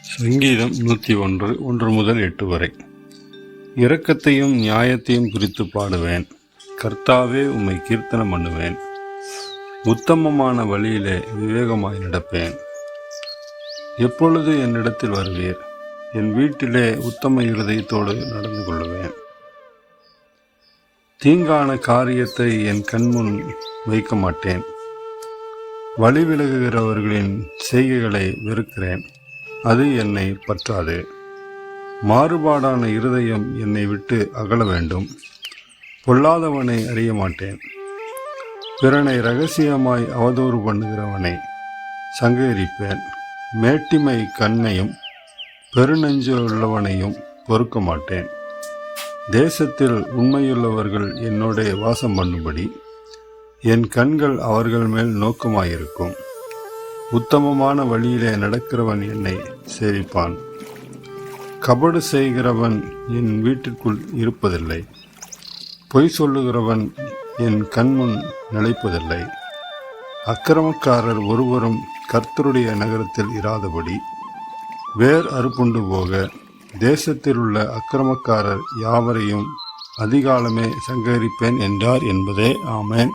சங்கீதம் நூற்றி ஒன்று ஒன்று முதல் எட்டு வரை. இரக்கத்தையும் நியாயத்தையும் குறித்து பாடுவேன். கர்த்தாவே உம்மை கீர்த்தனம் பண்ணுவேன். உத்தமமான வழியிலே விவேகமாய் நடப்பேன். எப்பொழுது என்னிடத்தில் வருவீர்? என் வீட்டிலே உத்தம இருதயத்தோடு நடந்து கொள்ளுவேன். தீங்கான காரியத்தை என் கண்முன் வைக்க மாட்டேன் வழி விலகுகிறவர்களின் செய்கைகளை வெறுக்கிறேன். அது என்னை பற்றாது. மாறுபாடான இருதயம் என்னை விட்டு அகல வேண்டும். பொல்லாதவனை அறிய மாட்டேன். பிறனை ரகசியமாய் அவதூறு பண்ணுகிறவனை சங்கரிப்பேன். மேட்டிமை கண்ணையும் பெருநெஞ்சு உள்ளவனையும் பொறுக்க மாட்டேன். தேசத்தில் உண்மையுள்ளவர்கள் என்னோட வாசம் பண்ணும்படி என் கண்கள் அவர்கள் மேல் நோக்கமாயிருக்கும். உத்தமமான வழியிலே நடக்கிறவன் என்னை சேவிப்பான். கபடு செய்கிறவன் என் வீட்டிற்குள் இருப்பதில்லை. பொய் சொல்லுகிறவன் என் கண்முன் நிலைப்பதில்லை. அக்கிரமக்காரர் ஒருவரும் கர்த்தருடைய நகரத்தில் இராதபடி வேர் அறுப்புண்டு போக தேசத்தில் உள்ள அக்கிரமக்காரர் யாவரையும் அதிகாலமே சங்கரிப்பேன் என்றார் என்பதே ஆமேன்.